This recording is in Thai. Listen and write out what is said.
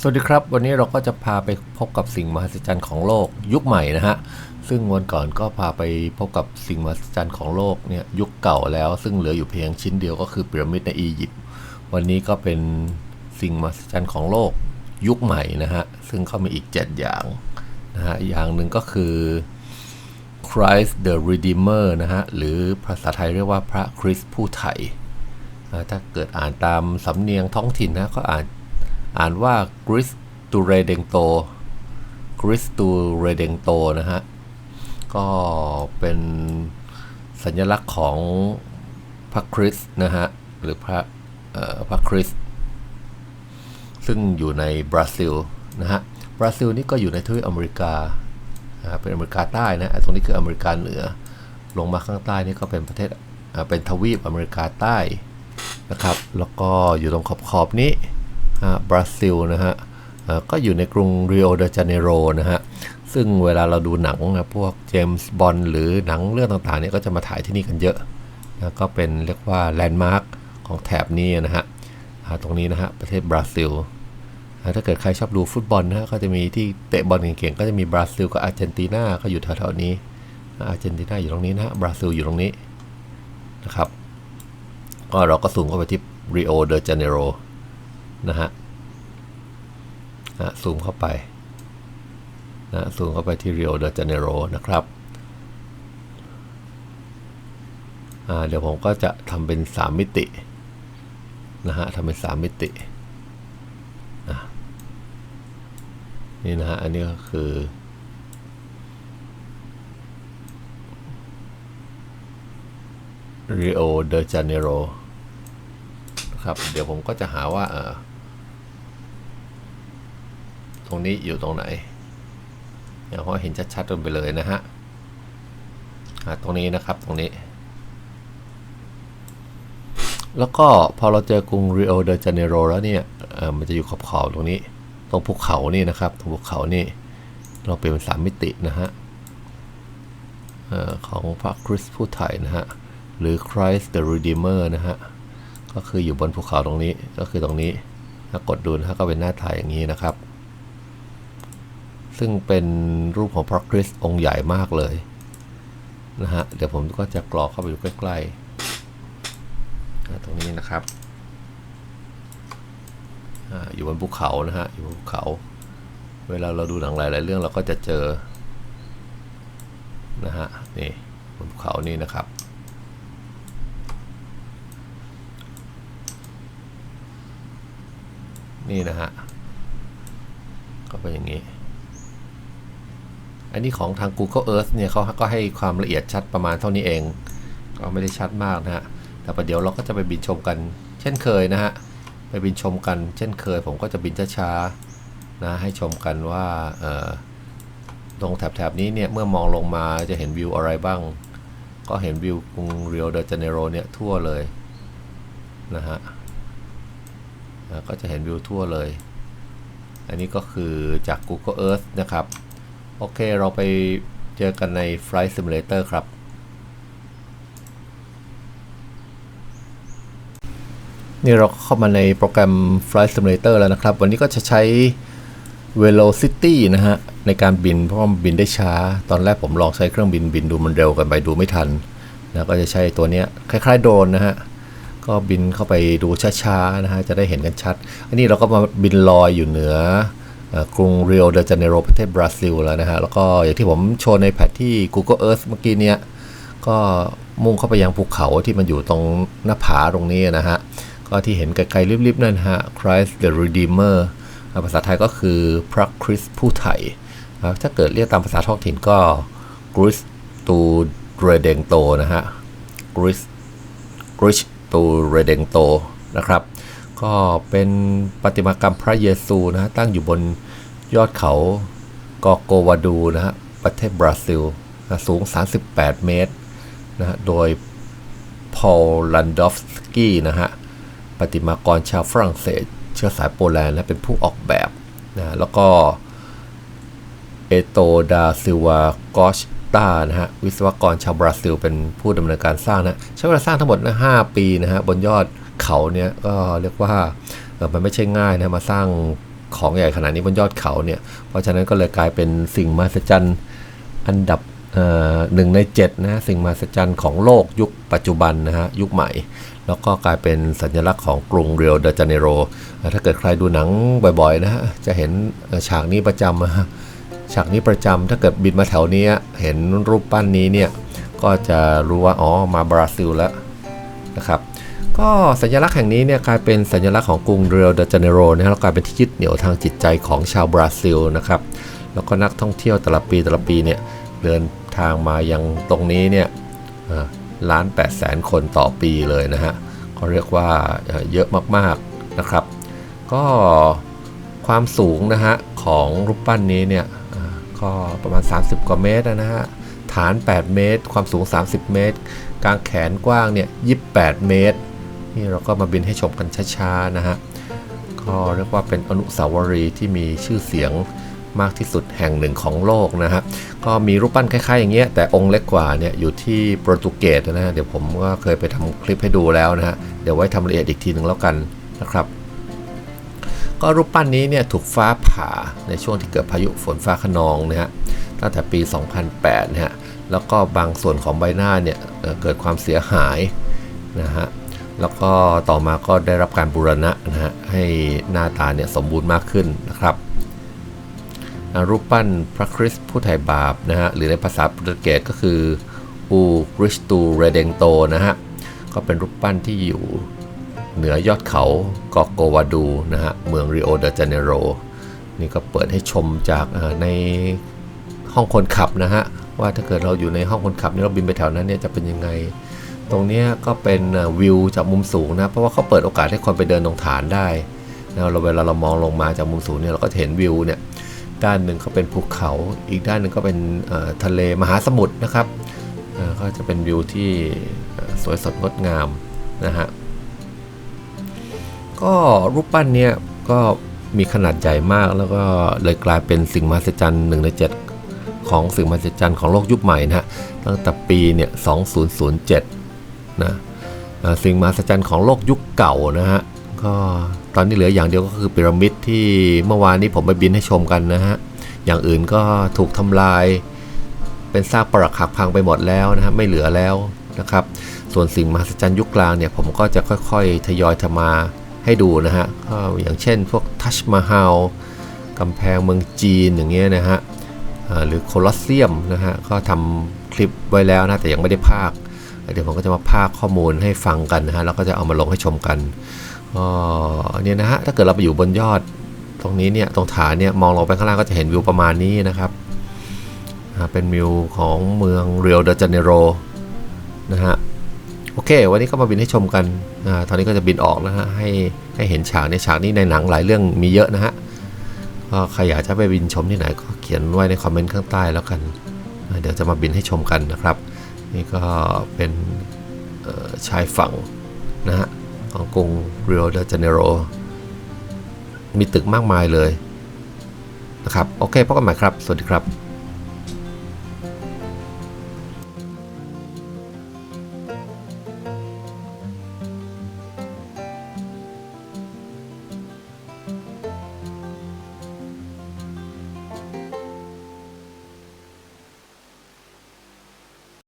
สวัสดีครับ วันนี้เราก็จะพาไปพบกับสิ่งมหัศจรรย์ของโลกยุคใหม่นะฮะซึ่งวันก่อนก็พาไปพบกับสิ่งมหัศจรรย์ของโลกเนี่ยยุคเก่าแล้ว ซึ่งเหลืออยู่เพียงชิ้นเดียวก็คือพีระมิดในอียิปต์วันนี้ก็เป็นสิ่งมหัศจรรย์ของโลกยุคใหม่นะฮะซึ่งเขามีอีก 7 อย่างนะฮะอย่างหนึ่งก็คือ Christ the Redeemer นะฮะหรือภาษาไทยเรียกว่าพระคริสต์ผู้ไถ่ถ้าเกิดอ่านตามสำเนียงท้องถิ่นนะก็อ่าน อ่านว่า g r i s t u r e d e n t o g r i s t u r e d e n t o นะฮะ ก็เป็นสัญลักษณ์ของพระคริสต์นะฮะ หรือพระพระคริสต์ซึ่งอยู่ในบราซิลนะฮะ บราซิลนี่ก็อยู่ในทวีปอเมริกานะเป็นอเมริกาใต้นะตรงนี้คืออเมริกาเหนือ ลงมาข้างใต้นี่ก็เป็นประเทศเป็นทวีปอเมริกาใต้นะครับ แล้วก็อยู่ตรงขอบขอบนี้ บราซิลนะฮะก็อยู่ในกรุงริโอเดจาเนโรนะฮะซึ่งเวลาเราดูหนังนะพวกเจมส์บอนด์หรือหนังเรื่องต่างๆเนี่ยก็จะมาถ่ายที่นี่กันเยอะนะก็เป็นเรียกว่าแลนด์มาร์คของแถบนี้นะฮะตรงนี้นะฮะประเทศบราซิลถ้าเกิดใครชอบดูฟุตบอลนะฮะก็จะมีที่เตะบอลเก่งๆก็จะมีบราซิลกับอาร์เจนตินาก็อยู่แถวๆนี้อาร์เจนตินาอยู่ตรงนี้นะฮะบราซิลอยู่ตรงนี้นะครับก็เราก็สูงเข้าไปที่ริโอเดจาเนโร นะฮะนะซูมเข้าไปนะซูมเข้าไปที่ Rio de Janeiro นะครับเดี๋ยวผมก็จะทำเป็น 3 มิตินะฮะทำเป็น 3 มิตินะนี่นะฮะ อันนี้ก็คือ Rio de Janeiro นะครับ เดี๋ยวผมก็จะหาว่าเออ ตรงนี้อยู่ตรงไหนอย่างว่าเห็นชัดๆกันไปเลยนะฮะตรงนี้นะครับตรงนี้ แล้วก็พอเราเจอกรุงริโอเดจาเนโรแล้วเนี่ยมันจะอยู่ขอบขอบตรงนี้ ตรงภูเขานี่นะครับตรงภูเขานี่เราเปลี่ยนเป็นสามมิตินะฮะเอ่อของพระคริสต์ผู้ไถ่นะฮะหรือ Christ the Redeemer นะฮะก็คืออยู่บนภูเขาตรงนี้ก็คือตรงนี้ถ้ากดดูนะฮะก็เป็นหน้าถ่ายอย่างนี้นะครับ ซึ่งเป็นรูปของพระคริสต์องค์ใหญ่มากเลยนะฮะเดี๋ยวผมก็จะกรอกเข้าไปอยู่ใกล้ๆตรงนี้นะครับอาอยู่บนภูเขานะฮะอยู่บนภูเขา เวลาเราดูหนังหลายๆเรื่องเราก็จะเจอนะฮะนี่บนภูเขานี่นะครับนี่นะฮะก็เป็นอย่างนี้ อันนี้ของทาง Google Earth เนี่ยเขาก็ให้ความละเอียดชัดประมาณเท่านี้เอง ก็ไม่ได้ชัดมากนะฮะ แต่ประเดี๋ยวเราก็จะไปบินชมกัน เช่นเคยนะฮะ ไปบินชมกันเช่นเคย ผมก็จะบินช้าๆนะให้ชมกันว่าเออตรงแถบๆนี้เนี่ยเมื่อมองลงมาจะเห็นวิวอะไรบ้าง ก็เห็นวิวกรุงเรียวเดอเจเนโรเนี่ยทั่วเลยนะฮะก็จะเห็นวิวทั่วเลย อันนี้ก็คือจาก Google Earth นะครับ โอเค เราไปเจอกันใน Flight Simulator ครับ นี่เราเข้ามาในโปรแกรม Flight Simulator แล้วนะครับ วันนี้ก็จะใช้ Velocity นะฮะ ในการบินเพราะว่ามันบินได้ช้า ตอนแรกผมลองใช้เครื่องบินบินดูมันเร็วกันไปดูไม่ทันนะก็จะใช้ตัวเนี้ยคล้ายๆโดรนนะฮะ ก็บินเข้าไปดูช้าๆนะฮะ จะได้เห็นกันชัด อันนี้เราก็มาบินลอยอยู่เหนือ กรุงเรียวเดจาเนโรประเทศบราซิลแล้วนะฮะ แล้วก็อย่างที่ผมโชว์ในแพทที่ Google Earth เมื่อกี้เนี้ยก็มุ่งเข้าไปยังภูเขาที่มันอยู่ตรงหน้าผาตรงนี้นะฮะ ก็ที่เห็นไกลๆริบๆ นั่นฮะ Christ the Redeemer อ่าภาษาไทยก็คือพระคริสต์ผู้ไถ่ครับถ้าเกิดเรียกตามภาษาท้องถิ่นก็ Christ to r e d e n t o นะฮะ Christ Christ to r e d e n t o นะครับ ก็เป็นประติมากรรมพระเยซูนะฮะตั้งอยู่บนยอดเขากอโกวาดูนะฮะประเทศบราซิลนะสูง 38 เมตรนะฮะโดยพอลลันดอฟสกี้นะฮะประติมากรชาวฝรั่งเศส เชื้อสายโปแลนด์และเป็นผู้ออกแบบนะแล้วก็เอโตดาซิวากอชตานะฮะวิศวกรชาวบราซิล เป็นผู้ดำเนินการสร้างนะใช้เวลาสร้างทั้งหมดนะ5ปีนะฮะบนยอด เขาเนี่ยก็เรียกว่ามันไม่ใช่ง่ายนะมาสร้างของใหญ่ขนาดนี้บนยอดเขาเนี่ย เพราะฉะนั้นก็เลยกลายเป็นสิ่งมหัศจรรย์อันดับหนึ่งในเจ็ดนะสิ่งมหัศจรรย์ของโลกยุคปัจจุบันนะฮะยุคใหม่ แล้วก็กลายเป็นสัญลักษณ์ของกรุงเรียวเดจาเนโร ถ้าเกิดใครดูหนังบ่อยๆนะฮะจะเห็นฉากนี้ประจำนะฮะฉากนี้ประจำถ้าเกิดบินมาแถวนี้เห็นรูปปั้นนี้เนี่ยก็จะรู้ว่าอ๋อมาบราซิลแล้วนะครับ ก็สัญลักษณ์แห่งนี้เนี่ยกลายเป็นสัญลักษณ์ของกรุงเรียวเดจาเนโรนะฮะแล้วกลายเป็นที่ยึดเหนี่ยวทางจิตใจของชาวบราซิลนะครับแล้วก็นักท่องเที่ยวแต่ละปีแต่ละปีเนี่ยเดินทางมายังตรงนี้เนี่ยล้าน8แสนคนต่อปีเลยนะฮะก็เรียกว่าเยอะมากๆนะครับ ก็ความสูงนะฮะของรูปปั้นนี้เนี่ยอ่าก็ประมาณ 30 กว่าเมตรนะฮะฐาน 8 เมตร ความสูง 30 เมตร กลางแขนกว้างเนี่ย 28 เมตร นี่เราก็มาบินให้ชมกันช้าๆนะฮะก็เรียกว่าเป็นอนุสาวรีย์ที่มีชื่อเสียงมากที่สุดแห่งหนึ่งของโลกนะฮะก็มีรูปปั้นคล้ายๆอย่างเงี้ยแต่องค์เล็กกว่าเนี่ยอยู่ที่โปรตุเกสนะฮะเดี๋ยวผมก็เคยไปทำคลิปให้ดูแล้วนะฮะเดี๋ยวไว้ทำละเอียดอีกทีหนึ่งแล้วกันนะครับ ก็รูปปั้นนี้เนี่ยถูกฟ้าผ่าในช่วงที่เกิดพายุฝนฟ้าขนองนะฮะตั้งแต่ปี 2008นะฮะแล้วก็บางส่วนของใบหน้าเนี่ยเเกิดความเสียหายนะฮะ แล้วก็ต่อมาก็ได้รับการบูรณะนะฮะให้หน้าตาเนี่ยสมบูรณ์มากขึ้นนะครับ รูปปั้นพระคริสต์ผู้ไถ่บาปนะฮะหรือในภาษาโปรตุเกสก็คืออูคริสตูเรเดงโตนะฮะก็เป็นรูปปั้นที่อยู่เหนือยอดเขากอกโกวาดูนะฮะเมืองริโอเดจาเนโรนี่ก็เปิดให้ชมจากในห้องคนขับนะฮะว่าถ้าเกิดเราอยู่ในห้องคนขับนี่เราบินไปแถวนั้นเนี่ยจะเป็นยังไง ตรงนี้ก็เป็นวิวจากมุมสูงนะ เพราะว่าเขาเปิดโอกาสให้คนไปเดินตรงฐานได้นะเราเวลาเรามองลงมาจากมุมสูงเนี่ยเราก็เห็นวิวเนี่ยด้านหนึ่งก็เป็นภูเขา อีกด้านหนึ่งก็เป็นทะเลมหาสมุทรนะครับก็จะเป็นวิวที่สวยสดงดงามนะฮะก็รูปปั้นเนี่ยก็มีขนาดใหญ่มากแล้วก็เลยกลายเป็นสิ่งมหัศจรรย์หนึ่งในเจ็ดของสิ่งมหัศจรรย์ของโลกยุคใหม่นะฮะตั้งแต่ปีเนี่ย2007 นะสิ่งมหัศจรรย์ของโลกยุคเก่านะฮะก็ตอนนี้เหลืออย่างเดียวก็คือพีระมิดที่เมื่อวานนี้ผมไปบินให้ชมกันนะฮะอย่างอื่นก็ถูกทำลาย เป็นซากปรักหักพังไปหมดแล้วนะฮะไม่เหลือแล้วนะครับ ส่วนสิ่งมหัศจรรย์ยุคกลางเนี่ยผมก็จะค่อยๆ ทยอยทมาให้ดูนะฮะก็อย่างเช่นพวกทัชมาฮาลกำแพงเมืองจีนอย่างเงี้ยนะฮะหรือโคลอสเซียมนะฮะก็ทำคลิปไว้แล้วนะแต่ยังไม่ได้พาก เดี๋ยวผมก็จะมาพากย์ข้อมูลให้ฟังกันนะฮะแล้วก็จะเอามาลงให้ชมกันก็เนี่ยนะฮะถ้าเกิดเราไปอยู่บนยอดตรงนี้เนี่ยตรงฐานเนี่ยมองลงไปข้างล่างก็จะเห็นวิวประมาณนี้นะครับเป็นวิวของเมืองเรียวเดจาเนโรนะฮะโอเค วันนี้ก็มาบินให้ชมกันอตอนนี้ก็จะบินออกแล้วฮะ ให้ให้เห็นฉากในฉากนี้ในหนังหลายเรื่องมีเยอะนะฮะ ก็ใครอยากจะไปบินชมที่ไหนก็เขียนไว้ในคอมเมนต์ข้างใต้แล้วกัน เดี๋ยวจะมาบินให้ชมกันนะครับ นี่ก็เป็นชายฝั่งนะฮะของกรุงเรีย d เดจาเนโร มีตึกมากมายเลยนะครับ โอเคพบกันใหม่ครับ สวัสดีครับ